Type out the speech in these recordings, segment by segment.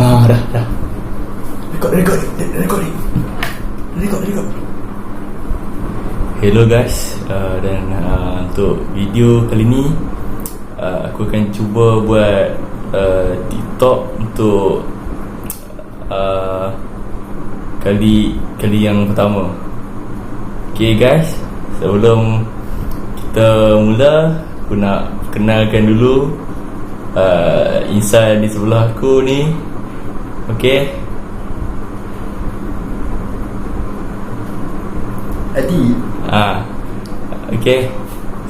Ah, dah, dah. Record, record, record, record, record. Hello guys, uh, dan uh, untuk video kali ni uh, aku akan cuba buat uh, TikTok untuk uh, kali kali yang pertama. Okay guys, sebelum kita mula, aku nak kenalkan dulu uh, insan di sebelah aku ni. Okay. Adi Ah, okay.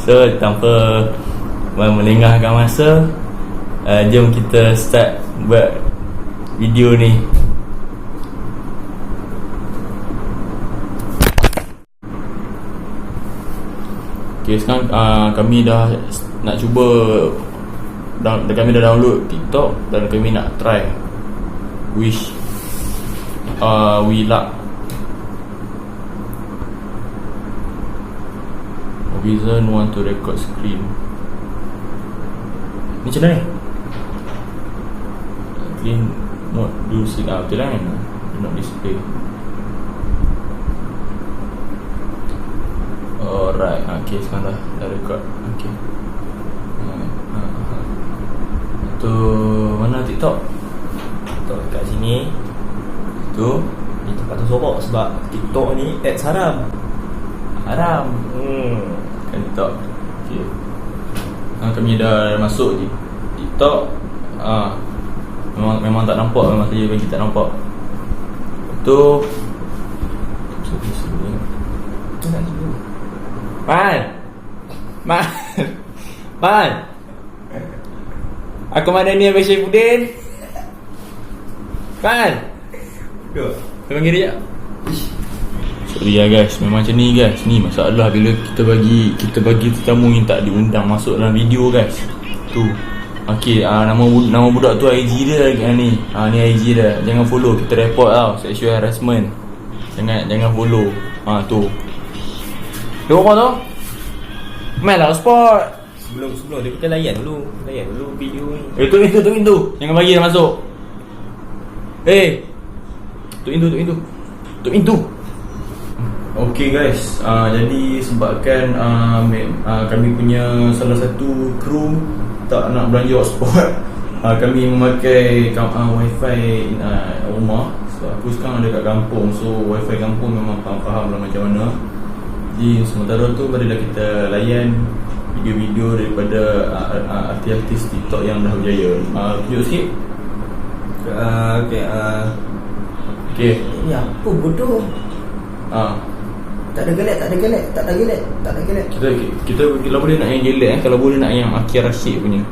So tanpa melengahkan masa, uh, jom kita start buat video ni. Okay, sekarang uh, kami dah nak cuba dah, kami dah download TikTok dan kami nak try wish uh, we luck. Reason want to record screen. Ni macam mana? Ni clean mode do sit ah betul kan? Do not display. Alright ok sekarang dah dah record. Ok uh, uh, uh. tu mana tiktok TikTok kat sini. Tu Di tempat tu sorok Sebab TikTok ni Ads haram haram. Hmm. Kan TikTok. Okay. ha, kami dah masuk di TikTok ah memang memang tak nampak memang saja bagi tak nampak. Tu Tu nak dulu Man Man Man Aku mana ni Abang Syafuddin Man Dua Kau panggil dia? Sorry lah guys Memang macam ni guys. Ni masalah bila kita bagi Kita bagi tetamu yang tak diundang Masuk dalam video guys. Tu. Okay uh, nama bu- nama budak tu IG dia uh, ni. Uh, Ni IG dia. Jangan follow Kita report tau Sexual harassment. Jangan jangan follow. Ah uh, tu Tengok kau tu? Main lah sport. Sebelum sebelum dia kita layan dulu. Layan dulu video ni. Eh tu pintu tu pintu Jangan bagi dia masuk Eh Tu pintu tu pintu Tu pintu Okay guys. Uh, Jadi sebabkan uh, uh, Kami punya salah satu kru Tak nak belanja hotspot uh, Kami memakai uh, wifi uh, rumah. So aku sekarang ada kat kampung So wifi kampung memang faham-faham lah macam mana. Jadi sementara tu Marilah kita layan Video-video daripada uh, uh, artis-artis TikTok yang dah berjaya. Uh, Tunjuk sikit uh, Okay uh, Okay. Ini apa bodoh? Uh, Tak ada gelek Tak ada gelek Tak ada gelek Tak ada gelek kita, kita kalau boleh nak yang gelek eh, Kalau boleh nak yang Akir Rashid punya.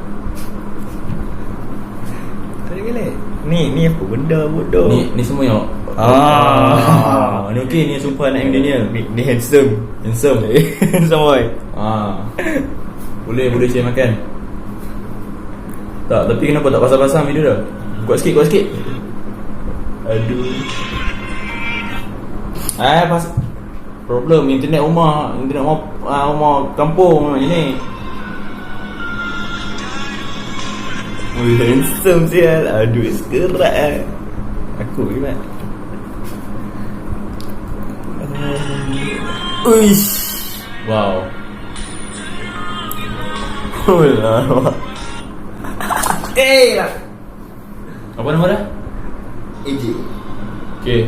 Tak ada gelek Ni ni apa benda bodoh? Ni ni semua yang Ah. Ni okey ni sumpah anak Daniel Ni, ni handsome. Handsome. Handsome boy. Ah. Boleh boleh share makan? Tak tapi kenapa tak pasang-pasang video dah Kuat sikit kuat sikit. Aduh. Eh pas Problem internet rumah Internet rumah, ah, rumah kampung macam ni. Ui, handsome sial. Aduh sekerat eh. Aku gimana Uish. Wow. Ulah Eh lah Apa nama dia? AJ Okay.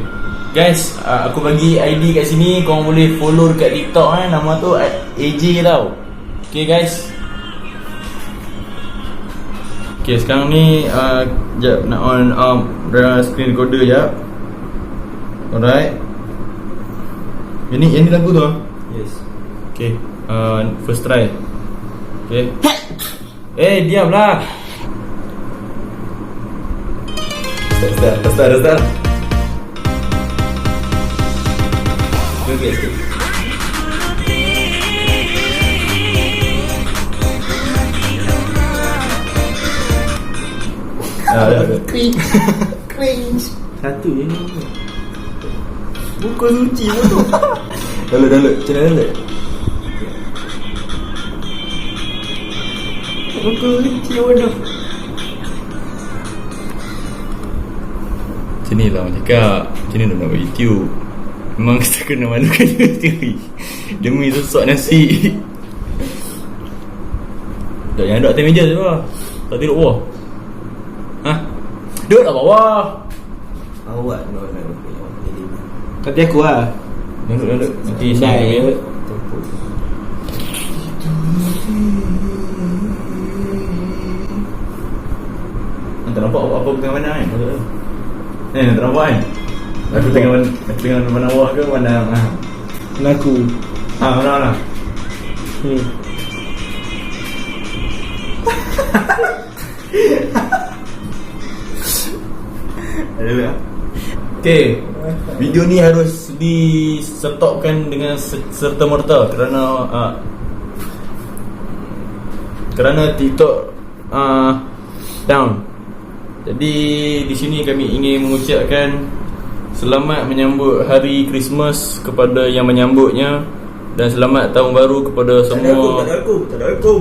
Guys, uh, aku bagi ID kat sini Korang boleh follow dekat TikTok eh. Nama tu AJ tau. Okay guys. Okay sekarang ni uh, Sekejap nak on um, Screen recorder sekejap Alright. Yang ni, yang ni lagu tu ah? Yes. Okay. Uh, First try. Okay. Eh diam lah Start start Start start start Okay sikit Ah, dah, dah. Cringe Cringe Satu je ni Buku suci pun tu Download download Macam mana download Buku suci pun Macam ni lah. Macam cakap Macam ni dah nak buat YouTube. Memang kita kena malukan diri sendiri. Demi sesuatu nasi. Tak jangan duduk atas meja je lah. Tak tidur bawah Ha? Duduk kat bawah? Awak no no. Kata aku lah. Duduk duduk. Nanti saya ya. Tak nampak apa, apa tengah mana kan? Tu Eh tak nampak kan Aku tengah mana Aku tengah mana bawah ke mana ha. Aku ha mana mana hmm. Ada tak Okay Video ni harus disetopkan dengan se- serta merta kerana uh, kerana TikTok uh, down. Jadi di sini kami ingin mengucapkan selamat menyambut hari Christmas kepada yang menyambutnya dan selamat tahun baru kepada semua aku.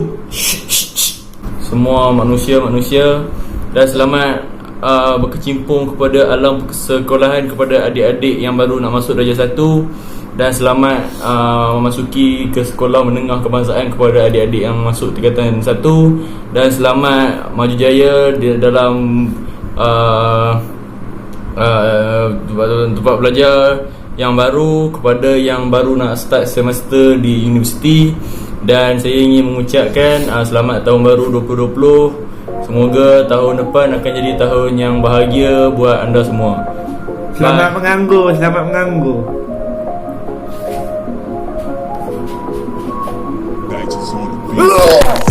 semua manusia-manusia dan selamat uh, berkecimpung kepada alam sekolahan kepada adik-adik yang baru nak masuk darjah 1 dan selamat uh, memasuki ke sekolah menengah kebangsaan kepada adik-adik yang masuk tingkatan 1 dan selamat maju jaya di dalam uh, uh, tempat, tempat belajar yang baru kepada yang baru nak start semester di universiti. Dan saya ingin mengucapkan uh, selamat tahun baru 2020 semoga tahun depan akan jadi tahun yang bahagia buat anda semua. Selamat menganggur Selamat menganggur. Nights